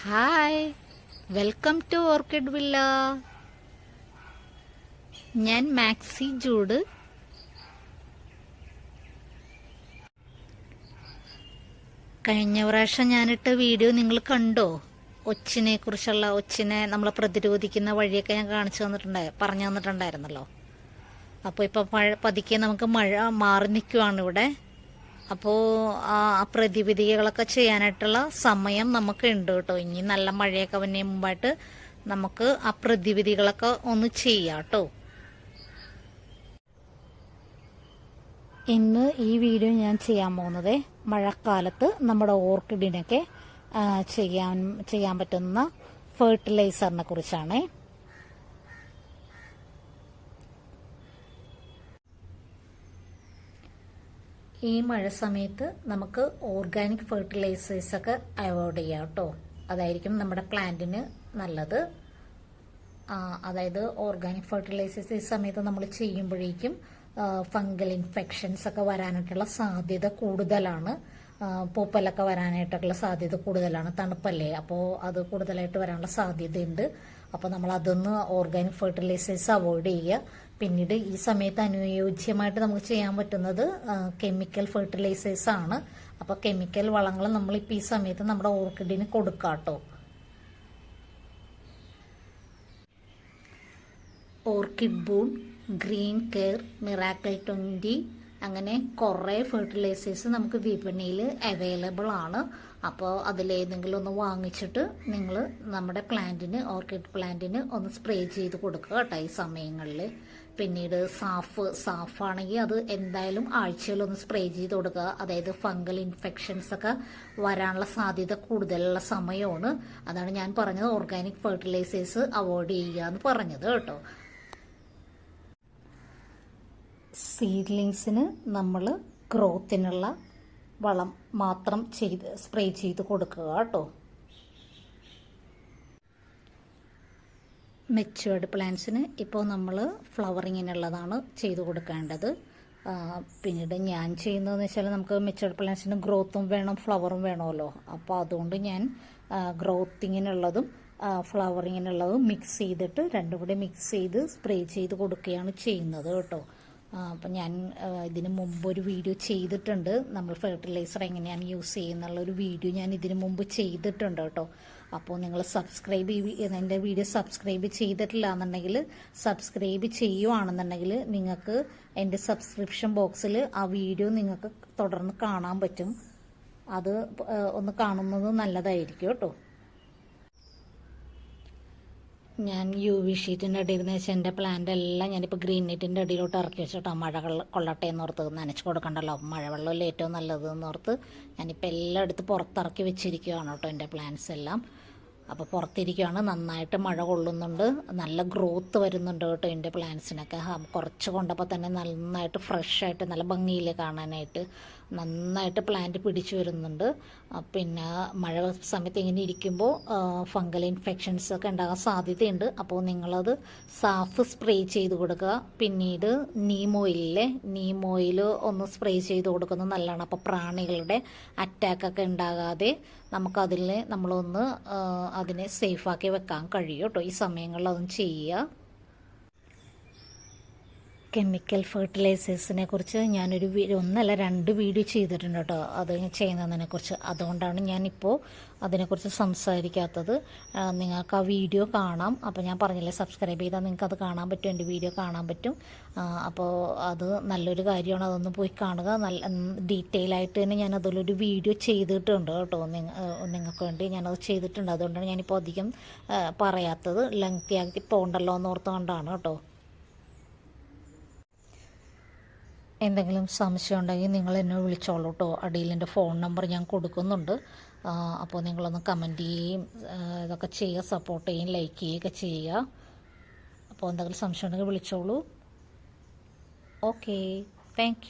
Hi welcome to orchid villa ഞാൻ maxi Jude. കഴിഞ്ഞ പ്രാവശ്യം ഞാനിട്ട വീഡിയോ നിങ്ങൾ കണ്ടോ? ഒച്ചിനെ കുറിച്ചുള്ള ഒച്ചിനെ നമ്മൾ പ്രതിരോധിക്കുന്ന വഴിയൊക്കെ ഞാൻ കാണിച്ചു തന്നിട്ടുണ്ടായി പറഞ്ഞു തന്നിട്ടുണ്ടായിരുന്നല്ലോ. അപ്പോൾ ഇപ്പോൾ മഴ പതുക്കെ നമുക്ക് മഴ മാറി നിൽക്കുവാണ് ഇവിടെ. അപ്പോൾ ആ പ്രതിവിധികളൊക്കെ ചെയ്യാനായിട്ടുള്ള സമയം നമുക്ക് ഉണ്ട് കേട്ടോ. ഇനി നല്ല മഴയൊക്കെ വന്നേ മുമ്പായിട്ട് നമുക്ക് ആ പ്രതിവിധികളൊക്കെ ഒന്ന് ചെയ്യാട്ടോ ഇന്ന് ഈ വീഡിയോ ഞാൻ ചെയ്യാൻ പോകുന്നത് മഴക്കാലത്ത് നമ്മുടെ ഓർക്കിഡിനൊക്കെ ചെയ്യാൻ ചെയ്യാൻ പറ്റുന്ന ഫെർട്ടിലൈസറിനെ കുറിച്ചാണ്. ഈ മഴ സമയത്ത് നമുക്ക് ഓർഗാനിക് ഫെർട്ടിലൈസേഴ്സ് ഒക്കെ അവോയ്ഡ് ചെയ്യാം കേട്ടോ അതായിരിക്കും നമ്മുടെ പ്ലാന്റിന് നല്ലത്. അതായത് ഓർഗാനിക് ഫെർട്ടിലൈസേഴ്സ് ഈ സമയത്ത് നമ്മൾ ചെയ്യുമ്പോഴേക്കും ഫംഗൽ ഇൻഫെക്ഷൻസ് ഒക്കെ വരാനായിട്ടുള്ള സാധ്യത കൂടുതലാണ്. പൂപ്പലൊക്കെ വരാനായിട്ടുള്ള സാധ്യത കൂടുതലാണ് തണുപ്പല്ലേ? അപ്പോൾ അത് കൂടുതലായിട്ട് വരാനുള്ള സാധ്യതയുണ്ട്. അപ്പോൾ നമ്മൾ അതൊന്ന് ഓർഗാനിക് ഫെർട്ടിലൈസേഴ്സ് അവോയ്ഡ് ചെയ്യുക. പിന്നീട് ഈ സമയത്ത് അനുയോജ്യമായിട്ട് നമുക്ക് ചെയ്യാൻ പറ്റുന്നത് കെമിക്കൽ ഫെർട്ടിലൈസേഴ്സ് ആണ്. അപ്പോൾ കെമിക്കൽ വളങ്ങൾ നമ്മൾ നമ്മളിപ്പോൾ ഈ സമയത്ത് നമ്മുടെ ഓർക്കിഡിന് കൊടുക്കാട്ടോ. Orchid boon green care miracle twenty അങ്ങനെ കുറേ ഫെർട്ടിലൈസേഴ്സ് നമുക്ക് വിപണിയിൽ അവൈലബിൾ ആണ്. അപ്പോൾ അതിലേതെങ്കിലും ഒന്ന് വാങ്ങിച്ചിട്ട് നിങ്ങൾ നമ്മുടെ പ്ലാന്റിന് ഓർക്കിഡ് പ്ലാന്റിന് ഒന്ന് സ്പ്രേ ചെയ്ത് കൊടുക്കുക കേട്ടോ ഈ സമയങ്ങളിൽ. പിന്നീട് സാഫ് സാഫാണെങ്കിൽ അത് എന്തായാലും ആഴ്ചയിൽ ഒന്ന് സ്പ്രേ ചെയ്ത് കൊടുക്കുക. അതായത് ഫംഗൽ ഇൻഫെക്ഷൻസ് ഒക്കെ വരാനുള്ള സാധ്യത കൂടുതലുള്ള സമയമാണ്. അതാണ് ഞാൻ പറഞ്ഞത് ഓർഗാനിക് ഫെർട്ടിലൈസേഴ്സ് അവോയ്ഡ് ചെയ്യുക എന്ന് പറഞ്ഞത് കേട്ടോ. സീഡ്ലിങ്സിന് നമ്മൾ ഗ്രോത്തിനുള്ള വളം മാത്രം ചെയ്ത് സ്പ്രേ ചെയ്ത് കൊടുക്കുക കേട്ടോ. മെച്ചുവേർഡ് പ്ലാന്റ്സിന് ഇപ്പോൾ നമ്മൾ ഫ്ലവറിങ്ങിനുള്ളതാണ് ചെയ്തു കൊടുക്കേണ്ടത്. പിന്നീട് ഞാൻ ചെയ്യുന്നതെന്ന് വെച്ചാൽ നമുക്ക് മെച്ചുവേർഡ് പ്ലാന്റ്സിന് ഗ്രോത്തും വേണം ഫ്ലവറും വേണമല്ലോ. അപ്പോൾ അതുകൊണ്ട് ഞാൻ ഗ്രോത്തിങ്ങിനുള്ളതും ഫ്ലവറിങ്ങിനുള്ളതും മിക്സ് ചെയ്തിട്ട് രണ്ടും കൂടി മിക്സ് ചെയ്ത് സ്പ്രേ ചെയ്ത് കൊടുക്കുകയാണ് ചെയ്യുന്നത് കേട്ടോ. അപ്പം ഞാൻ ഇതിന് മുമ്പ് ഒരു വീഡിയോ ചെയ്തിട്ടുണ്ട്. നമ്മൾ ഫെർട്ടിലൈസർ എങ്ങനെയാണ് യൂസ് ചെയ്യുന്നുള്ള ഒരു വീഡിയോ ഞാൻ ഇതിന് മുമ്പ് ചെയ്തിട്ടുണ്ട് കേട്ടോ. അപ്പോൾ നിങ്ങൾ സബ്സ്ക്രൈബ് എന്റെ വീഡിയോ സബ്സ്ക്രൈബ് ചെയ്തിട്ടില്ല എന്നുണ്ടെങ്കിൽ സബ്സ്ക്രൈബ് ചെയ്യുവാണെന്നുണ്ടെങ്കിൽ നിങ്ങൾക്ക് എന്റെ സബ്സ്ക്രിപ്ഷൻ ബോക്സിൽ ആ വീഡിയോ നിങ്ങൾക്ക് തുടർന്ന് കാണാൻ പറ്റും. അത് ഒന്ന് കാണുന്നത് നല്ലതായിരിക്കും കേട്ടോ. ഞാൻ യു വി ഷീറ്റിന്റെ അടിയിൽ നിന്ന് വെച്ചാൽ എന്റെ പ്ലാന്റ് എല്ലാം ഞാനിപ്പോൾ ഗ്രീൻ നെറ്റിന്റെ അടിയിലോട്ട് ഇറക്കി വെച്ചിട്ടോ മഴ കൊള്ളട്ടെ കൊള്ളട്ടെ എന്നോർത്ത് നനച്ച് കൊടുക്കണ്ടല്ലോ. മഴവെള്ളമല്ലേ ഏറ്റവും നല്ലത് എന്നോർത്ത് ഞാനിപ്പോൾ എല്ലാം എടുത്ത് പുറത്തിറക്കി വെച്ചിരിക്കുകയാണ് കേട്ടോ എന്റെ പ്ലാന്റ്സ് എല്ലാം. അപ്പോൾ പുറത്തിരിക്കുകയാണ്. നന്നായിട്ട് മഴ കൊള്ളുന്നുണ്ട്. നല്ല ഗ്രോത്ത് വരുന്നുണ്ട് കേട്ടോ എന്റെ പ്ലാന്റ്സിനൊക്കെ കുറച്ച് കൊണ്ടപ്പോൾ തന്നെ നന്നായിട്ട് ഫ്രഷായിട്ട് നല്ല ഭംഗിയിൽ കാണാനായിട്ട് നന്നായിട്ട് പ്ലാന്റ് പിടിച്ചു വരുന്നുണ്ട്. പിന്നെ മഴ സമയത്ത് ഇങ്ങനെ ഇരിക്കുമ്പോൾ ഫംഗൽ ഇൻഫെക്ഷൻസ് ഒക്കെ ഉണ്ടാകാൻ സാധ്യതയുണ്ട്. അപ്പോൾ നിങ്ങളത് സാഫ് സ്പ്രേ ചെയ്ത് കൊടുക്കുക. പിന്നീട് നീം ഓയിലിലെ നീം ഓയിൽ ഒന്ന് സ്പ്രേ ചെയ്ത് കൊടുക്കുന്നത് നല്ലതാണ്. അപ്പോൾ പ്രാണികളുടെ അറ്റാക്കൊക്കെ ഉണ്ടാകാതെ നമുക്കതിൽ നമ്മളൊന്ന് അതിനെ സേഫാക്കി വെക്കാൻ കഴിയും കേട്ടോ. ഈ സമയങ്ങളിൽ അതൊന്നും ചെയ്യുക. കെമിക്കൽ ഫെർട്ടിലൈസേഴ്സിനെ കുറിച്ച് ഞാനൊരു ഒന്നല്ല രണ്ട് വീഡിയോ ചെയ്തിട്ടുണ്ട് കേട്ടോ. അത് ചെയ്യുന്നതിനെ കുറിച്ച് അതുകൊണ്ടാണ് ഞാനിപ്പോൾ അതിനെക്കുറിച്ച് സംസാരിക്കാത്തത്. നിങ്ങൾക്ക് ആ വീഡിയോ കാണാം. അപ്പോൾ ഞാൻ പറഞ്ഞില്ലേ സബ്സ്ക്രൈബ് ചെയ്താൽ നിങ്ങൾക്ക് അത് കാണാൻ പറ്റും എന്റെ വീഡിയോ കാണാൻ പറ്റും. അപ്പോൾ അത് നല്ലൊരു കാര്യമാണ്. അതൊന്ന് പോയി കാണുക. നല്ല ഡീറ്റെയിൽ ആയിട്ട് തന്നെ ഞാൻ അതിലൊരു വീഡിയോ ചെയ്തിട്ടുണ്ട് കേട്ടോ. നിങ്ങൾക്ക് വേണ്ടി ഞാനത് ചെയ്തിട്ടുണ്ട്. അതുകൊണ്ടാണ് ഞാനിപ്പോൾ അധികം പറയാത്തത്. ലെങ്തി ആക്കി പോകണ്ടല്ലോ എന്ന് ഓർത്തുകൊണ്ടാണ് കേട്ടോ. എന്തെങ്കിലും സംശയം ഉണ്ടെങ്കിൽ നിങ്ങൾ എന്നെ വിളിച്ചോളൂ കേട്ടോ അടിയിൽ എന്റെ ഫോൺ നമ്പർ ഞാൻ കൊടുക്കുന്നുണ്ട്. അപ്പോൾ നിങ്ങളൊന്ന് കമന്റ് ചെയ്യുകയും ഇതൊക്കെ ചെയ്യുക സപ്പോർട്ട് ചെയ്യുകയും ലൈക്ക് ചെയ്യുകയൊക്കെ ചെയ്യുക. അപ്പോൾ എന്തെങ്കിലും സംശയം ഉണ്ടെങ്കിൽ വിളിച്ചോളൂ. ഓക്കെ. താങ്ക്